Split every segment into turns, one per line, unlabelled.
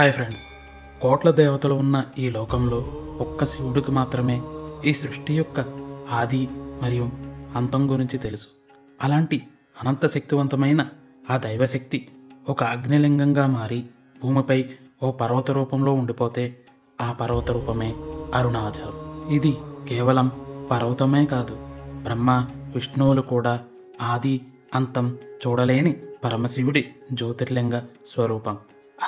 Hi friends. కోట్ల దేవతలు ఉన్న ఈ లోకంలో ఒక్క శివుడికి మాత్రమే ఈ సృష్టి యొక్క ఆది మరియు అంతం గురించి తెలుసు. అలాంటి అనంత శక్తివంతమైన ఆ దైవశక్తి ఒక అగ్నిలింగంగా మారి భూమిపై ఓ పర్వత రూపంలో ఉండిపోతే ఆ పర్వత రూపమే అరుణాచలం. ఇది కేవలం పర్వతమే కాదు బ్రహ్మ విష్ణువులు కూడా ఆది అంతం చూడలేని పరమశివుడి జ్యోతిర్లింగ స్వరూపం.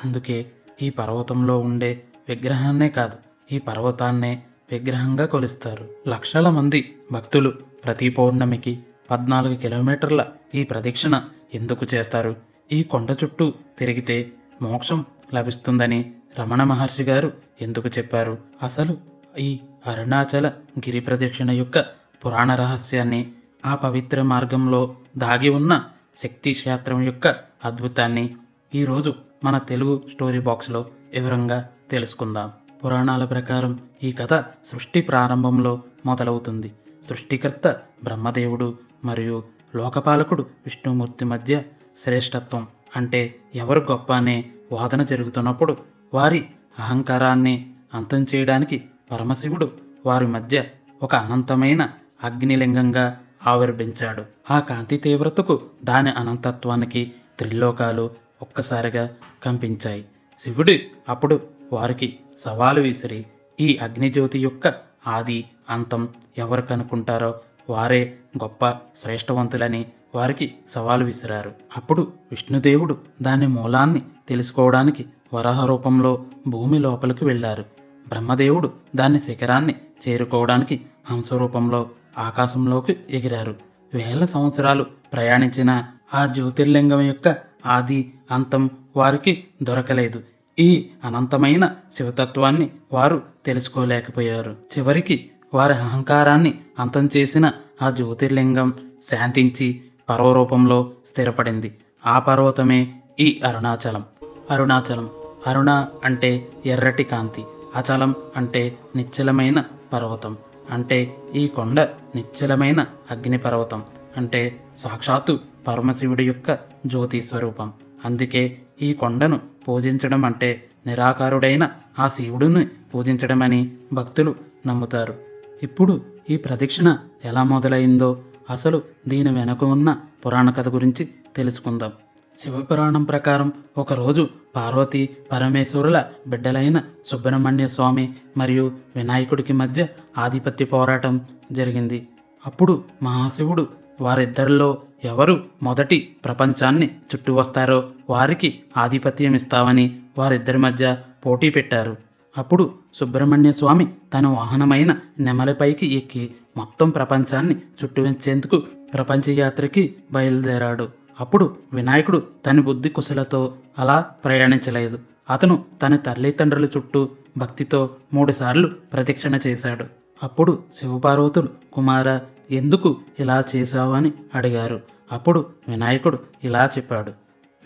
అందుకే ఈ పర్వతంలో ఉండే విగ్రహాన్నే కాదు ఈ పర్వతాన్నే విగ్రహంగా కొలుస్తారు. లక్షల మంది భక్తులు ప్రతి పౌర్ణమికి పద్నాలుగు కిలోమీటర్ల ఈ ప్రదక్షిణ ఎందుకు చేస్తారు? ఈ కొండ చుట్టూ తిరిగితే మోక్షం లభిస్తుందని రమణ మహర్షి గారు ఎందుకు చెప్పారు? అసలు ఈ అరుణాచల గిరి ప్రదక్షిణ యొక్క పురాణ రహస్యాన్ని ఆ పవిత్ర మార్గంలో దాగి ఉన్న శక్తి క్షేత్రం యొక్క అద్భుతాన్ని ఈరోజు మన తెలుగు స్టోరీ బాక్స్లో వివరంగా తెలుసుకుందాం. పురాణాల ప్రకారం ఈ కథ సృష్టి ప్రారంభంలో మొదలవుతుంది. సృష్టికర్త బ్రహ్మదేవుడు మరియు లోకపాలకుడు విష్ణుమూర్తి మధ్య శ్రేష్టత్వం అంటే ఎవరు గొప్ప అనే వాదన జరుగుతున్నప్పుడు వారి అహంకారాన్ని అంతం చేయడానికి పరమశివుడు వారి మధ్య ఒక అనంతమైన అగ్నిలింగంగా ఆవిర్భించాడు. ఆ కాంతి తీవ్రతకు దాని అనంతత్వానికి త్రిలోకాలు ఒక్కసారిగా కంపించాయి. శివుడు అప్పుడు వారికి సవాలు విసిరి ఈ అగ్నిజ్యోతి యొక్క ఆది అంతం ఎవరు కనుక్కుంటారో వారే గొప్ప శ్రేష్టవంతులని వారికి సవాలు విసిరారు. అప్పుడు విష్ణుదేవుడు దాని మూలాన్ని తెలుసుకోవడానికి వరాహ రూపంలో భూమి లోపలికి వెళ్ళారు. బ్రహ్మదేవుడు దాని శిఖరాన్ని చేరుకోవడానికి హంసరూపంలో ఆకాశంలోకి ఎగిరారు. వేల సంవత్సరాలు ప్రయాణించిన ఆ జ్యోతిర్లింగం యొక్క ఆది అంతం వారికి దొరకలేదు. ఈ అనంతమైన శివతత్వాన్ని వారు తెలుసుకోలేకపోయారు. చివరికి వారి అహంకారాన్ని అంతం చేసిన ఆ జ్యోతిర్లింగం శాంతించి పర్వరూపంలో స్థిరపడింది. ఆ పర్వతమే ఈ అరుణాచలం. అరుణాచలం. అరుణ అంటే ఎర్రటి కాంతి. అచలం అంటే నిశ్చలమైన పర్వతం. అంటే ఈ కొండ నిశ్చలమైన అగ్ని పర్వతం అంటే సాక్షాత్తు పరమశివుడి యొక్క జ్యోతి స్వరూపం. అందుకే ఈ కొండను పూజించడం అంటే నిరాకారుడైన ఆ శివుడిని పూజించడమని భక్తులు నమ్ముతారు. ఇప్పుడు ఈ ప్రదక్షిణ ఎలా మొదలైందో అసలు దీని వెనుక ఉన్న పురాణ కథ గురించి తెలుసుకుందాం. శివపురాణం ప్రకారం ఒకరోజు పార్వతి పరమేశ్వరుల బిడ్డలైన సుబ్రహ్మణ్య స్వామి మరియు వినాయకుడికి మధ్య ఆధిపత్య పోరాటం జరిగింది. అప్పుడు మహాశివుడు వారిద్దరిలో ఎవరు మొదటి ప్రపంచాన్ని చుట్టువస్తారో వారికి ఆధిపత్యం ఇస్తామని వారిద్దరి మధ్య పోటీ పెట్టారు. అప్పుడు సుబ్రహ్మణ్య స్వామి తన వాహనమైన నెమలిపైకి ఎక్కి మొత్తం ప్రపంచాన్ని చుట్టువించేందుకు ప్రపంచయాత్రకి బయలుదేరాడు. అప్పుడు వినాయకుడు తన బుద్ధి కుశలతో అలా ప్రయాణించలేదు. అతను తన తల్లిదండ్రుల చుట్టూ భక్తితో మూడుసార్లు ప్రదక్షిణ చేశాడు. అప్పుడు శివపార్వతులు కుమార ఎందుకు ఇలా చేశావు అని అడిగారు. అప్పుడు వినాయకుడు ఇలా చెప్పాడు.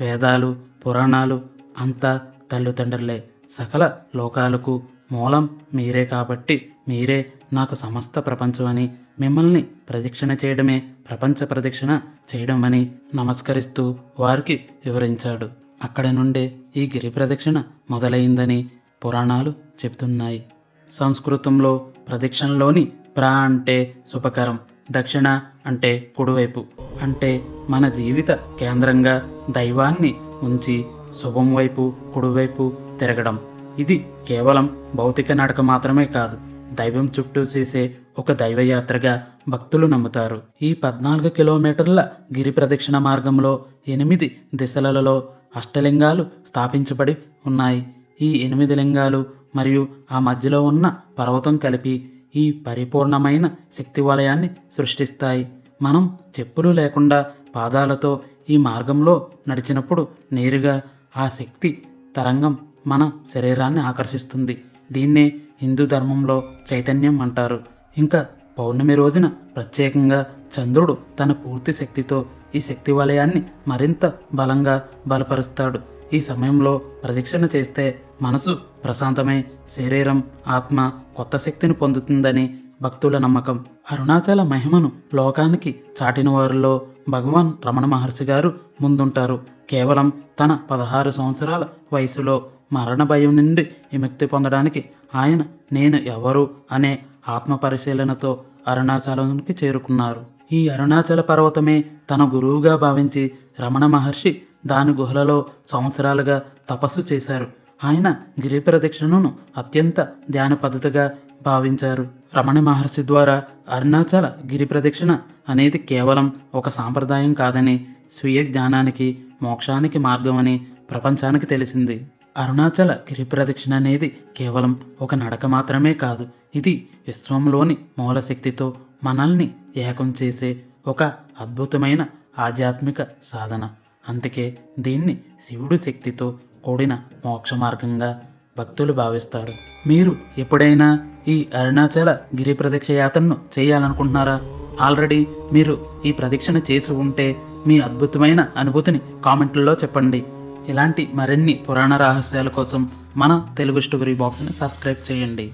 వేదాలు పురాణాలు అంతా తల్లిదండ్రులే. సకల లోకాలకు మూలం మీరే కాబట్టి మీరే నాకు సమస్త ప్రపంచం అని మిమ్మల్ని ప్రదక్షిణ చేయడమే ప్రపంచ ప్రదక్షిణ చేయడమని నమస్కరిస్తూ వారికి వివరించాడు. అక్కడి నుండే ఈ గిరి ప్రదక్షిణ మొదలైందని పురాణాలు చెప్తున్నాయి. సంస్కృతంలో ప్రదక్షిణలోని ప్రా అంటే శుభకరం. దక్షిణ అంటే కుడివైపు. అంటే మన జీవిత కేంద్రంగా దైవాన్ని ఉంచి శుభం వైపు కుడివైపు తిరగడం. ఇది కేవలం భౌతిక నడక మాత్రమే కాదు దైవం చుట్టూ చేసే ఒక దైవయాత్రగా భక్తులు నమ్ముతారు. ఈ పద్నాలుగు కిలోమీటర్ల గిరి ప్రదక్షిణ మార్గంలో ఎనిమిది దిశలలో అష్టలింగాలు స్థాపించబడి ఉన్నాయి. ఈ ఎనిమిది లింగాలు మరియు ఆ మధ్యలో ఉన్న పర్వతం కలిపి ఈ పరిపూర్ణమైన శక్తి వలయాన్ని సృష్టిస్తాయి. మనం చెప్పులు లేకుండా పాదాలతో ఈ మార్గంలో నడిచినప్పుడు నేరుగా ఆ శక్తి తరంగం మన శరీరాన్ని ఆకర్షిస్తుంది. దీన్నే హిందూ ధర్మంలో చైతన్యం అంటారు. ఇంకా పౌర్ణమి రోజున ప్రత్యేకంగా చంద్రుడు తన పూర్తి శక్తితో ఈ శక్తి వలయాన్ని మరింత బలంగా బలపరుస్తాడు. ఈ సమయంలో ప్రదక్షిణ చేస్తే మనసు ప్రశాంతమై శరీరం ఆత్మ కొత్త శక్తిని పొందుతుందని భక్తుల నమ్మకం. అరుణాచల మహిమను లోకానికి చాటిన వారిలో భగవాన్ రమణ మహర్షి గారు ముందుంటారు. కేవలం తన పదహారు సంవత్సరాల వయసులో మరణ భయం నుండి విముక్తి పొందడానికి ఆయన నేను ఎవరు అనే ఆత్మ పరిశీలనతో అరుణాచలానికి చేరుకున్నారు. ఈ అరుణాచల పర్వతమే తన గురువుగా భావించి రమణ మహర్షి దాని గుహలలో సంవత్సరాలుగా తపస్సు చేశారు. ఆయన గిరి ప్రదక్షిణను అత్యంత ధ్యాన పద్ధతిగా భావించారు. రమణ మహర్షి ద్వారా అరుణాచల గిరి ప్రదక్షిణ అనేది కేవలం ఒక సాంప్రదాయం కాదని స్వీయ జ్ఞానానికి మోక్షానికి మార్గమని ప్రపంచానికి తెలిసింది. అరుణాచల గిరి ప్రదక్షిణ అనేది కేవలం ఒక నడక మాత్రమే కాదు ఇది విశ్వంలోని మూలశక్తితో మనల్ని ఏకం చేసే ఒక అద్భుతమైన ఆధ్యాత్మిక సాధన. అందుకే దీన్ని శివుడి శక్తితో కూడిన మోక్ష మార్గంగా భక్తులు భావిస్తారు. మీరు ఎప్పుడైనా ఈ అరుణాచల గిరి ప్రదక్షిణ యాత్రను చేయాలనుకుంటున్నారా? ఆల్రెడీ మీరు ఈ ప్రదక్షిణ చేసి ఉంటే మీ అద్భుతమైన అనుభూతిని కామెంట్లలో చెప్పండి. ఇలాంటి మరిన్ని పురాణ రహస్యాల కోసం మన తెలుగు స్టోరీ బాక్స్ని సబ్స్క్రైబ్ చేయండి.